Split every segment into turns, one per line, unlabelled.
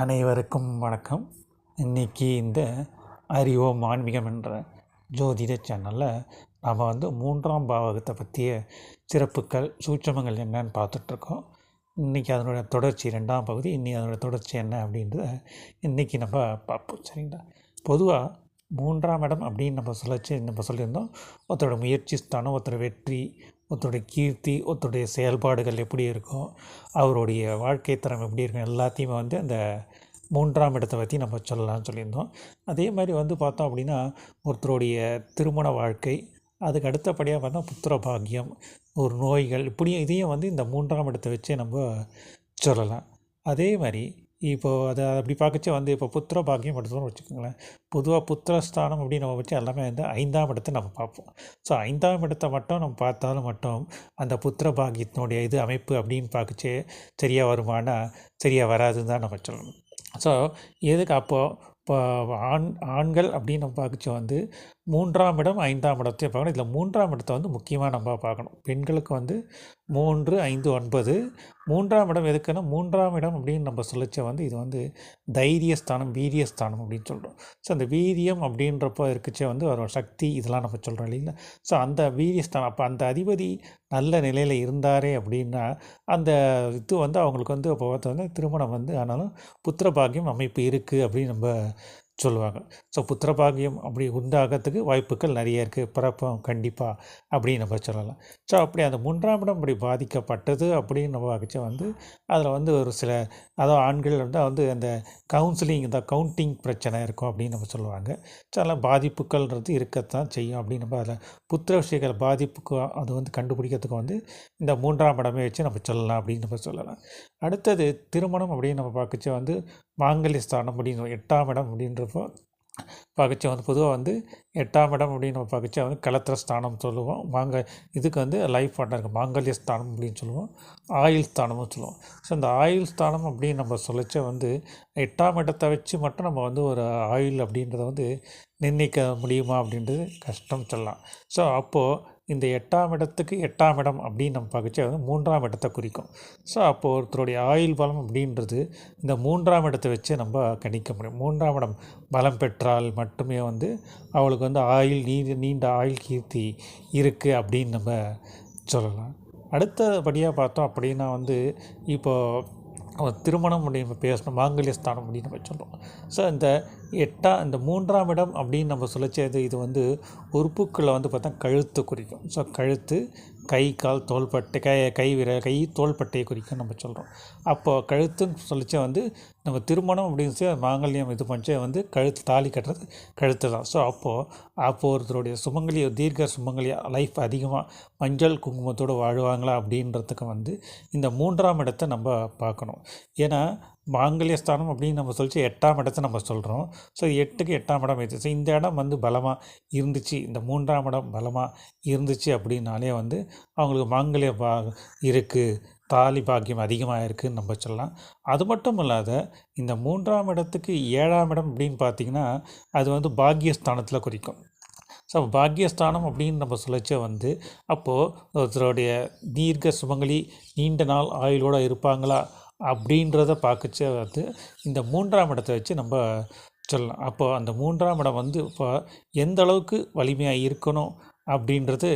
அனைவருக்கும் வணக்கம். இன்றைக்கி இந்த அறிவோம் ஆன்மீகம் என்ற ஜோதிட சேனலில் நாம் வந்து மூன்றாம் பாவகத்தை பற்றிய சிறப்புகள் சூட்சமங்கள் என்னன்னு பார்த்துட்ருக்கோம். இன்றைக்கி அதனுடைய தொடர்ச்சி ரெண்டாம் பகுதி இன்றைக்கி அதனுடைய தொடர்ச்சி என்ன அப்படின்றத இன்றைக்கி நம்ம பார்ப்போம் சரிங்களா? பொதுவாக மூன்றாம் இடம் அப்படின்னு நம்ம சொல்லச்சு நம்ம சொல்லியிருந்தோம். ஒருத்தரோட முயற்சி ஸ்தானம் ஒருத்தர் வெற்றி ஒருத்தருடைய கீர்த்தி ஒருத்தருடைய செயல்பாடுகள் எப்படி இருக்கும் அவருடைய வாழ்க்கை தரம் எப்படி இருக்கும் எல்லாத்தையுமே வந்து அந்த மூன்றாம் இடத்தை பற்றி நம்ம சொல்லலாம்னு சொல்லியிருந்தோம். அதே மாதிரி வந்து பார்த்தோம் அப்படின்னா ஒருத்தருடைய திருமண வாழ்க்கை அதுக்கு அடுத்தபடியாக பார்த்தா புத்திர பாக்கியம் ஒரு நோய்கள் இப்படியும் இதையும் வந்து இந்த மூன்றாம் இடத்தை வச்சே நம்ம சொல்லலாம். அதே மாதிரி இப்போது அதை அப்படி பார்க்கச்சே வந்து இப்போ புத்திர பாக்கியம் எடுத்தோம்னு வச்சுக்கோங்களேன். பொதுவாக புத்திரஸ்தானம் அப்படின்னு நம்ம வச்சு எல்லாமே வந்து ஐந்தாம் இடத்தை நம்ம பார்ப்போம். ஸோ ஐந்தாம் இடத்தை மட்டும் நம்ம பார்த்தாலும் மட்டும் அந்த புத்திர பாக்கியத்தினுடைய இது அமைப்பு அப்படின்னு பார்க்கச்சே சரியாக வருமானா சரியாக வராதுன்னு தான் நம்ம சொல்லணும். ஸோ எதுக்கு அப்போது இப்போ ஆண் ஆண்கள் அப்படின்னு நம்ம பார்க்கச்ச வந்து மூன்றாம் இடம் ஐந்தாம் இடத்தையும் பார்க்கணும். இதில் மூன்றாம் இடத்தை வந்து முக்கியமாக நம்ம பார்க்கணும். பெண்களுக்கு வந்து மூன்று ஐந்து ஒன்பது. மூன்றாம் இடம் எதுக்குன்னா மூன்றாம் இடம் அப்படின்னு நம்ம சொல்லிச்ச வந்து இது வந்து தைரியஸ்தானம் வீரியஸ்தானம் அப்படின்னு சொல்கிறோம் ஸோ அந்த வீரியம் அப்படின்றப்போ இருக்குச்சே வந்து ஒரு சக்தி இதெல்லாம் நம்ம சொல்கிறோம் இல்லைங்களா? ஸோ அந்த வீரியஸ்தானம் அப்போ அந்த அதிபதி நல்ல நிலையில் இருந்தாரே அப்படின்னா அந்த இது வந்து அவங்களுக்கு வந்து அப்போ வந்து திருமணம் வந்து ஆனாலும் புத்திர பாக்கியம் அமைப்பு இருக்குது அப்படின்னு நம்ம சொல்லுவாங்க. ஸோ புத்திரபாகியம் அப்படி உண்டாகிறதுக்கு வாய்ப்புகள் நிறைய இருக்குது பிறப்பம் கண்டிப்பாக அப்படின்னு நம்ம சொல்லலாம். ஸோ அப்படி அந்த மூன்றாம் இடம் அப்படி பாதிக்கப்பட்டது அப்படின்னு நம்ம வகிச்ச வந்து அதில் வந்து ஒரு சில அதாவது ஆண்கள் வந்து வந்து அந்த கவுன்சிலிங் இந்த கவுண்டிங் பிரச்சனை இருக்கும் அப்படின்னு நம்ம சொல்லுவாங்க. ஸோ அதெல்லாம் பாதிப்புகள்ன்றது இருக்கத்தான் செய்யும் அப்படின்னு நம்ம அதில் புத்திர விஷயங்கள் பாதிப்புக்கு அது வந்து கண்டுபிடிக்கிறதுக்கு வந்து இந்த மூன்றாம் இடமே வச்சு நம்ம சொல்லலாம் அப்படின்னு நம்ம சொல்லலாம். அடுத்தது திருமணம் அப்படின்னு நம்ம பார்க்கச்ச வந்து மாங்கல்ய ஸ்தானம் அப்படின்னு எட்டாம் இடம் அப்படின்றப்போ பார்க்கச்ச வந்து பொதுவாக வந்து எட்டாம் இடம் அப்படின்னு நம்ம வந்து கலத்திர ஸ்தானம் சொல்லுவோம். மாங்க இதுக்கு வந்து லைஃப் பார்ட்னருக்கு மாங்கல்ய ஸ்தானம் அப்படின்னு சொல்லுவோம். ஆயுள் ஸ்தானமும் சொல்லுவோம். ஸோ இந்த ஆயுள் ஸ்தானம் அப்படின்னு நம்ம சொல்லிச்சா வந்து எட்டாம் இடத்தை வச்சு மட்டும் நம்ம வந்து ஒரு ஆயுள் அப்படின்றத வந்து நிர்ணயிக்க முடியுமா அப்படின்றது கஷ்டம் சொல்லலாம். ஸோ அப்போது இந்த எட்டாம் இடத்துக்கு எட்டாம் இடம் அப்படின்னு நம்ம பார்க்கச்சு வந்து மூன்றாம் இடத்தை குறிக்கும். ஸோ அப்போது ஒருத்தருடைய ஆயுள் பலம் அப்படின்றது இந்த மூன்றாம் இடத்தை வச்சு நம்ம கணிக்க முடியும். மூன்றாம் இடம் பலம் பெற்றால் மட்டுமே வந்து அவளுக்கு வந்து ஆயுள் நீண்ட நீண்ட ஆயுள் கீர்த்தி இருக்குது அப்படின்னு நம்ம சொல்லலாம். அடுத்தபடியாக பார்த்தோம் அப்படின்னா வந்து இப்போது திருமணம் அப்படின்னு பேசணும் மாங்கல்ய ஸ்தானம் அப்படின்னு நம்ம சொல்கிறோம் ஸோ இந்த எட்டா இந்த மூன்றாம் இடம் அப்படின்னு நம்ம சொல்லச்சது இது வந்து உறுப்புக்களை வந்து பார்த்தா கழுத்து குறிக்கும். ஸோ கழுத்து கை கால் தோள்பட்டை கை கை விர கை தோள்பட்டையை குறிக்கும் நம்ம சொல்கிறோம் அப்போது கழுத்துன்னு சொல்லிச்சே வந்து நம்ம திருமணம் அப்படின்னு சொல்லி மாங்கல்யம் இது பண்ணிச்சே வந்து கழுத்து தாலி கட்டுறது கழுத்து தான். ஸோ அப்போது அப்போது ஒருத்தருடைய சுமங்கலிய தீர்க்க சுமங்கலிய லைஃப் அதிகமாக மஞ்சள் குங்குமத்தோடு வாழ்வாங்களா அப்படின்றதுக்கு வந்து இந்த மூன்றாம் இடத்தை நம்ம பார்க்கணும். ஏன்னா மாங்கல்யஸ்தானம் அப்படின்னு நம்ம சொல்லிச்சு எட்டாம் இடத்தை நம்ம சொல்கிறோம் ஸோ எட்டுக்கு எட்டாம் இடம் இது ஸோ இந்த இடம் வந்து பலமாக இருந்துச்சு. இந்த மூன்றாம் இடம் பலமாக இருந்துச்சு அப்படின்னாலே வந்து அவங்களுக்கு மாங்கல்ய பா இருக்குது தாலி பாக்கியம் அதிகமாக இருக்குதுன்னு நம்ம சொல்லலாம். அது மட்டும் இல்லாத இந்த மூன்றாம் இடத்துக்கு ஏழாம் இடம் அப்படின்னு பார்த்திங்கன்னா அது வந்து பாக்கியஸ்தானத்தில் குறிக்கும். ஸோ பாக்கியஸ்தானம் அப்படின்னு நம்ம சொல்லிச்ச வந்து அப்போது ஒருத்தருடைய தீர்க்க சுமங்கலி நீண்ட நாள் ஆயுளோடு இருப்பாங்களா? அப்படின்றத பார்க்கச்ச வந்து இந்த மூன்றாம் இடத்தை வச்சு நம்ம சொல்லலாம். அப்போது அந்த மூன்றாம் இடம் வந்து இப்போ எந்த அளவுக்கு வலிமையாக இருக்கணும் அப்படின்றது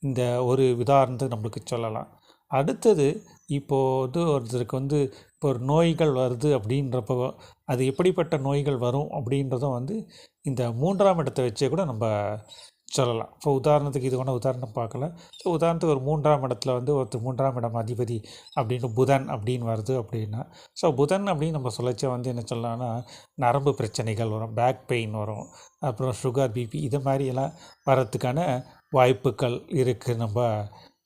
இந்த ஒரு உதாரணத்தை நம்மளுக்கு சொல்லலாம். அடுத்தது இப்போது வந்து ஒருத்தருக்கு வந்து இப்போ ஒரு நோய்கள் வருது அப்படின்றப்போ அது எப்படிப்பட்ட நோய்கள் வரும் அப்படின்றதும் வந்து இந்த மூன்றாம் இடத்தை வச்சே கூட நம்ம சொல்லலாம். இப்போ உதாரணத்துக்கு இது ஒன்று உதாரணம் பார்க்கல. உதாரணத்துக்கு ஒரு மூன்றாம் இடத்துல வந்து ஒருத்தர் மூன்றாம் இடம் அதிபதி அப்படின்னு புதன் அப்படின்னு வருது அப்படின்னா ஸோ புதன் அப்படின்னு நம்ம சொல்லச்ச வந்து என்ன சொல்லலாம்னா நரம்பு பிரச்சனைகள் வரும் பேக் பெயின் வரும் அப்புறம் சுகர் பிபி இது மாதிரியெல்லாம் வரத்துக்கான வாய்ப்புகள் இருக்குது நம்ம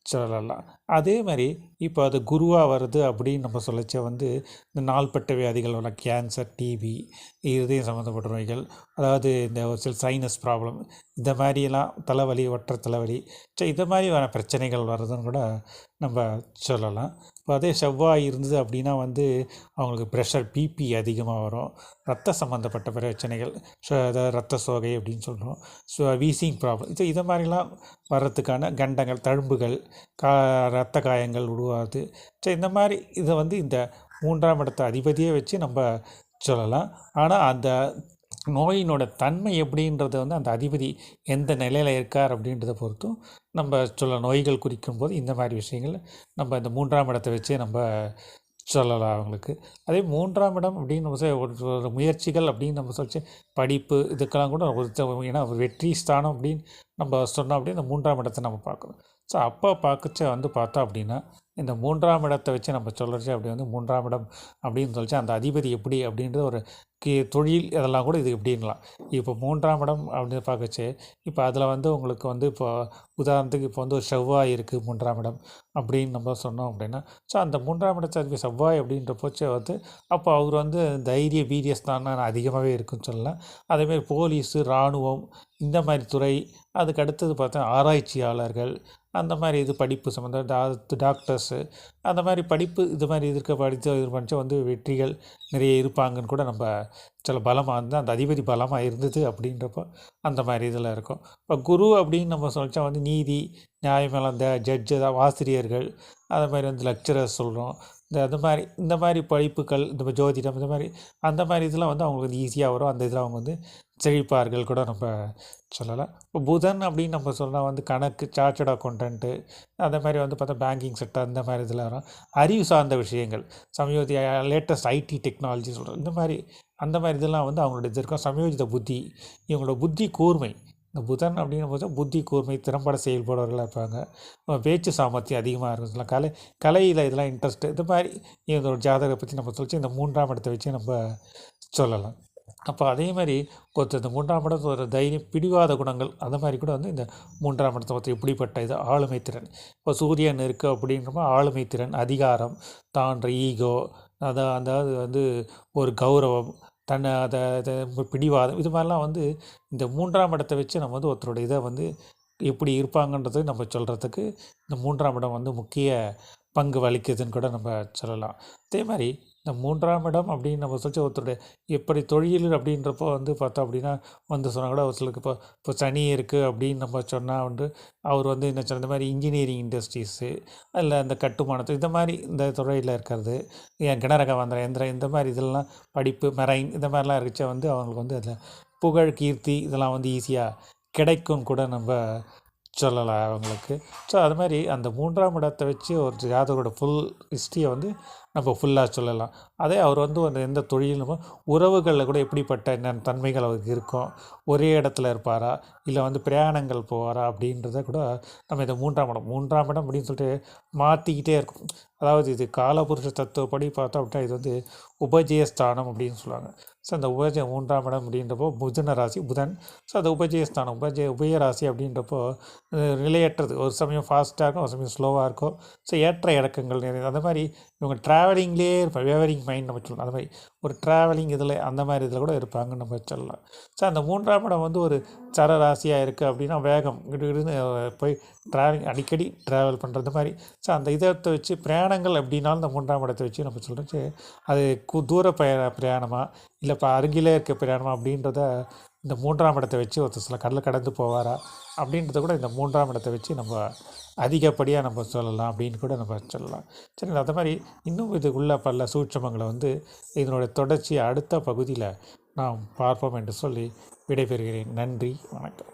சொல்லலாம். அதே மாதிரி இப்போ அது குருவாக வருது அப்படின்னு நம்ம சொல்லச்ச வந்து இந்த நாள்பட்ட வியாதிகள் உள்ள கேன்சர் டிபி இதயம் சம்மந்தப்பட்ட நோய்கள் அதாவது இந்த ஒரு சில சைனஸ் ப்ராப்ளம் இந்த மாதிரியெல்லாம் தலைவலி ஒற்றை தலைவலி ஸோ இந்த மாதிரியான பிரச்சனைகள் வர்றதுன்னு கூட நம்ம சொல்லலாம். இப்போ அதே செவ்வாய் இருந்தது அப்படின்னா வந்து அவங்களுக்கு ப்ரெஷர் பிபி அதிகமாக வரும். ரத்த சம்மந்தப்பட்ட பிரச்சனைகள் ஸோ அதாவது ரத்த சோகை அப்படின்னு சொல்கிறோம் ஸோ வீசிங் ப்ராப்ளம் இது இதை மாதிரிலாம் வர்றதுக்கான கண்டங்கள் தழும்புகள் கா ரத்த காயங்கள் உருவாது ஸோ இந்த மாதிரி இதை வந்து இந்த மூன்றாம் இடத்த அதிபதியே வச்சு நம்ம சொல்லலாம். ஆனால் அந்த நோயினோட தன்மை எப்படின்றது வந்து அந்த அதிபதி எந்த நிலையில் இருக்கார் அப்படின்றத பொறுத்தும் நம்ம சொல்ல நோய்கள் குறிக்கும் போது இந்த மாதிரி விஷயங்கள் நம்ம இந்த மூன்றாம் இடத்தை வச்சே நம்ம சொல்லலாம் அவங்களுக்கு. அதே மூன்றாம் இடம் அப்படின்னு நம்ம ஒரு ஒரு முயற்சிகள் அப்படின்னு நம்ம சொல்லிச்சு படிப்பு இதுக்கெல்லாம் கூட ஒரு ஏன்னா ஒரு வெற்றி ஸ்தானம் அப்படின்னு நம்ம சொன்னோம் அப்படின்னா இந்த மூன்றாம் இடத்தை நம்ம பார்க்கணும். ஸோ அப்போ பார்க்கச்ச வந்து பார்த்தோம் அப்படின்னா இந்த மூன்றாம் இடத்தை வச்சு நம்ம சொல்கிறச்சு அப்படி வந்து மூன்றாம் இடம் அப்படின்னு சொல்லிச்சு அந்த அதிபதி எப்படி அப்படின்றது ஒரு தொழில் இதெல்லாம் கூட இது எப்படின்லாம் இப்போ மூன்றாம் இடம் அப்படின்னு பார்க்கச்சு இப்போ அதில் வந்து உங்களுக்கு வந்து இப்போ உதாரணத்துக்கு இப்போ வந்து ஒரு செவ்வாய் இருக்குது மூன்றாம் இடம் அப்படின்னு நம்ம சொன்னோம் அப்படின்னா ஸோ அந்த மூன்றாம் இடம் அதிபதி செவ்வாய் அப்படின்றப்போச்சே வந்து அப்போ அவர் வந்து தைரிய வீரியஸ்தானம் அதிகமாகவே இருக்குன்னு சொல்லலாம் அதேமாதிரி போலீஸு இராணுவம் இந்த மாதிரி துறை அதுக்கு அடுத்தது பார்த்தா ஆராய்ச்சியாளர்கள் அந்த மாதிரி இது படிப்பு சம்மந்த டா டாக்டர்ஸு அந்த மாதிரி படிப்பு இது மாதிரி இருக்க படித்து இது பண்ணிச்சு வந்து வெற்றிகள் நிறைய இருப்பாங்கன்னு கூட நம்ம சில பலமாக இருந்தால் அந்த அதிபதி பலமாக இருந்தது அப்படின்றப்போ அந்த மாதிரி இதில் இருக்கும். இப்போ குரு அப்படின்னு நம்ம சொல்லிச்சா வந்து நீதி நியாயமெல்லாம் இந்த ஜட்ஜு ஆசிரியர்கள் அது மாதிரி வந்து லெக்சரர்ஸ் சொல்கிறோம் இந்த அது மாதிரி இந்த மாதிரி படிப்புகள் இந்த ஜோதிடம் இந்த மாதிரி அந்த மாதிரி இதெல்லாம் வந்து அவங்களுக்கு வந்து ஈஸியாக வரும். அந்த இதில் அவங்க வந்து செழிப்பார்கள் கூட நம்ம சொல்லலாம். இப்போ புதன் அப்படின்னு நம்ம சொன்னால் வந்து கணக்கு சார்ட்டட் அக்கௌண்டன்ட்டு அந்த மாதிரி வந்து பார்த்தா பேங்கிங் செக்டர் அந்த மாதிரி இதில் வரும். அறிவு சார்ந்த விஷயங்கள் சமயோஜி லேட்டஸ்ட் ஐடி டெக்னாலஜி சொல்கிறோம் இந்த மாதிரி அந்த மாதிரி இதெல்லாம் வந்து அவங்களோட இது இருக்கும். சமயோஜித புத்தி இவங்களோட புத்தி கூர்மை. இந்த புதன் அப்படின்னு போது புத்தி கூர்மை திறம்பட செயல்படுவர்களாக இருப்பாங்க. பேச்சு சாமர்த்தியம் அதிகமாக இருக்கும். சொல்லலாம் கலை கலையில் இதெல்லாம் இன்ட்ரெஸ்ட்டு இந்த மாதிரி இதோட ஜாதகத்தை பற்றி நம்ம சொல்லிச்சு இந்த மூன்றாம் இடத்தை வச்சு நம்ம சொல்லலாம். அப்போ அதே மாதிரி ஒருத்தர் இந்த மூன்றாம் இடத்து ஒரு தைரியம் பிடிவாத குணங்கள் அந்த மாதிரி கூட வந்து இந்த மூன்றாம் இடத்தை ஒருத்தர் இப்படிப்பட்ட இது ஆளுமை திறன். இப்போ சூரியன் இருக்குது அப்படின்றப்ப ஆளுமை திறன் அதிகாரம் தான்ற ஈகோ அதான் அதாவது வந்து ஒரு கௌரவம் தன்னை அதை அதை பிடிவாதம் இது மாதிரிலாம் வந்து இந்த மூன்றாம் இடத்தை வச்சு நம்ம வந்து ஒருத்தருடைய இதை வந்து எப்படி இருப்பாங்கன்றது நம்ம சொல்கிறதுக்கு இந்த மூன்றாம் இடம் வந்து முக்கிய பங்கு வகிக்குதுன்னு கூட நம்ம சொல்லலாம். அதே மாதிரி இந்த மூன்றாம் இடம் அப்படின்னு நம்ம சொல்லி ஒருத்தருடைய எப்படி தொழில் அப்படின்றப்போ வந்து பார்த்தோம் அப்படின்னா வந்து சொன்னால் கூட ஒரு சிலருக்கு இப்போ இப்போ சனி இருக்குது அப்படின்னு நம்ம சொன்னால் வந்து அவர் வந்து என்ன சொன்ன இந்த மாதிரி இன்ஜினியரிங் இண்டஸ்ட்ரீஸு இல்லை இந்த கட்டுமானத்து இந்த மாதிரி இந்த துறையில் இருக்கிறது ஏன் கிணறக வந்திர எந்திரம் இந்த மாதிரி இதெல்லாம் படிப்பு மெரைன் இந்த மாதிரிலாம் இருந்துச்சா வந்து அவங்களுக்கு வந்து அதில் புகழ் கீர்த்தி இதெல்லாம் வந்து ஈஸியாக கிடைக்கும் கூட நம்ம சொல்லலாம் அவங்களுக்கு. ஸோ அது மாதிரி அந்த மூன்றாம் இடத்தை வச்சு ஒரு ஜாதகரோட ஃபுல் ஹிஸ்ட்ரியை வந்து நம்ம ஃபுல்லாக சொல்லலாம். அதே அவர் வந்து ஒரு எந்த தொழிலும் உறவுகளில் கூட எப்படிப்பட்ட என்னென்ன தன்மைகள் அவருக்கு இருக்கும் ஒரே இடத்துல இருப்பாரா இல்லை வந்து பிரயாணங்கள் போவாரா அப்படின்றத கூட நம்ம இந்த மூன்றாம் இடம் மூன்றாம் இடம் அப்படின்னு சொல்லிட்டு மாற்றிக்கிட்டே இருக்கும். அதாவது இது காலபுருஷ தத்துவப்படி பார்த்தோம் அப்படின்னா இது வந்து உபஜயஸ்தானம் அப்படின்னு சொல்லுவாங்க. ஸோ அந்த உபஜய மூன்றாம் இடம் அப்படின்றப்போ புதன ராசி புதன். ஸோ அந்த உபஜயஸ்தானம் உபஜய உபயராசி அப்படின்றப்போ நிலையற்றது. ஒரு சமயம் ஃபாஸ்ட்டாக இருக்கும் ஒரு சமயம் ஸ்லோவாக இருக்கும். ஸோ ஏற்ற இறக்கங்கள் நிறைய அந்த மாதிரி இவங்க ட்ராவலிங்லேயே இருப்பாங்க வேவரிங் மைண்ட் நம்ம சொல்லலாம் அந்த மாதிரி ஒரு ட்ராவலிங் இதில் அந்த மாதிரி இதில் கூட இருப்பாங்கன்னு நம்ம சொல்லலாம். ஸோ அந்த மூன்றாம் இடம் வந்து ஒரு சர ராசியாக இருக்குது அப்படின்னா வேகம் கிடுகிடுன்னு போய் ட்ராவலிங் அடிக்கடி ட்ராவல் பண்ணுறது மாதிரி. ஸோ அந்த இதை வச்சு பிரயாணங்கள் அப்படின்னாலும் இந்த மூன்றாம் இடத்தை வச்சு நம்ம சொல்கிறச்சு அது கு தூர பய பிரயாணமாக இல்லை இப்போ அருகிலே இருக்க பிரயாணமாக அப்படின்றத இந்த மூன்றாம் இடத்தை வச்சு ஒருத்தர் சில கடலை கடந்து போவாரா அப்படின்றத கூட இந்த மூன்றாம் இடத்தை வச்சு நம்ம அதிகப்படியாக நம்ம சொல்லலாம் அப்படின்னு கூட நம்ம சொல்லலாம். சரிங்களா? அது மாதிரி இன்னும் இதுக்குள்ள பல சூட்சமங்களை வந்து இதனுடைய தொடர்ச்சி அடுத்த பகுதியில் நாம் பார்ப்போம் என்று சொல்லி விடைபெறுகிறேன். நன்றி. வணக்கம்.